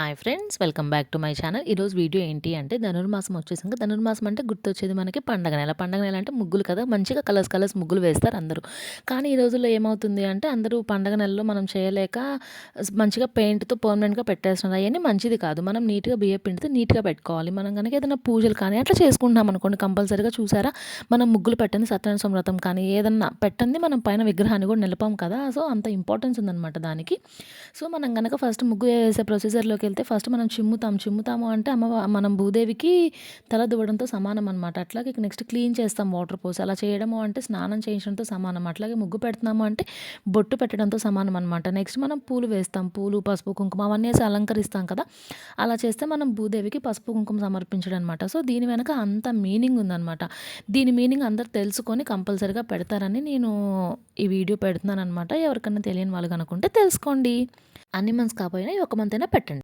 Hi friends welcome back to my channel. ఈరోజు video ఏంటి అంటే ధనుర్మాసం వచ్చేసాక ధనుర్మాసం అంటే గుర్తొచ్చేది మనకి పండగ నెల. పండగ నెల అంటే ముగ్గులు కదా? మంచిగా కలర్స్ కలర్స్ ముగ్గులు వేస్తారు అందరూ. కానీ ఈ రోజుల్లో ఏమవుతుంది అంటే అందరూ పండగ నెలలో మనం చేయలేక మంచిగా పెయింట్తో పర్మనెంట్గా పెట్టేస్తున్నారు. అవన్నీ మంచిది కాదు. మనం నీట్గా బియ్య పిండితో నీట్గా పెట్టుకోవాలి. మనం కనుక ఏదైనా పూజలు కానీ అట్లా చేసుకుంటున్నాం అనుకోండి కంపల్సరీగా చూసారా? మనం ముగ్గులు పెట్టండి సత్యనారాయణ సంవ్రతం కానీ ఏదన్నా పెట్టండి మనం పైన విగ్రహాన్ని కూడా నిలపాం కదా? సో అంత ఇంపార్టెన్స్ ఉందన్నమాట దానికి. సో మనం కనుక ఫస్ట్ ముగ్గు వేసే ప్రొసీజర్లోకి వెళ్తే ఫస్ట్ మనం చిమ్ముతాం. చిమ్ముతాము అంటే అమ్మ మనం భూదేవికి తల దువ్వడంతో సమానం అనమాట అట్లాగే నెక్స్ట్ క్లీన్ చేస్తాం వాటర్ పోసి. అలా చేయడము అంటే స్నానం చేయించడంతో సమానం. అట్లాగే ముగ్గు పెడుతున్నాము అంటే బొట్టు పెట్టడంతో సమానం అనమాట నెక్స్ట్ మనం పూలు వేస్తాం. పూలు పసుపు కుంకుమ అవన్నీ వేసి అలంకరిస్తాం కదా. అలా చేస్తే మనం భూదేవికి పసుపు కుంకుమ సమర్పించడం అనమాట సో దీని వెనక అంత మీనింగ్ ఉందన్నమాట. దీని మీనింగ్ అందరు తెలుసుకొని కంపల్సరిగా పెడతారని నేను ఈ వీడియో పెడుతున్నాను అనమాట ఎవరికైనా తెలియని వాళ్ళు కనుకుంటే తెలుసుకోండి. అన్ని మంత్స్ కాకపోయినా ఒక మంత్ అయినా పెట్టండి.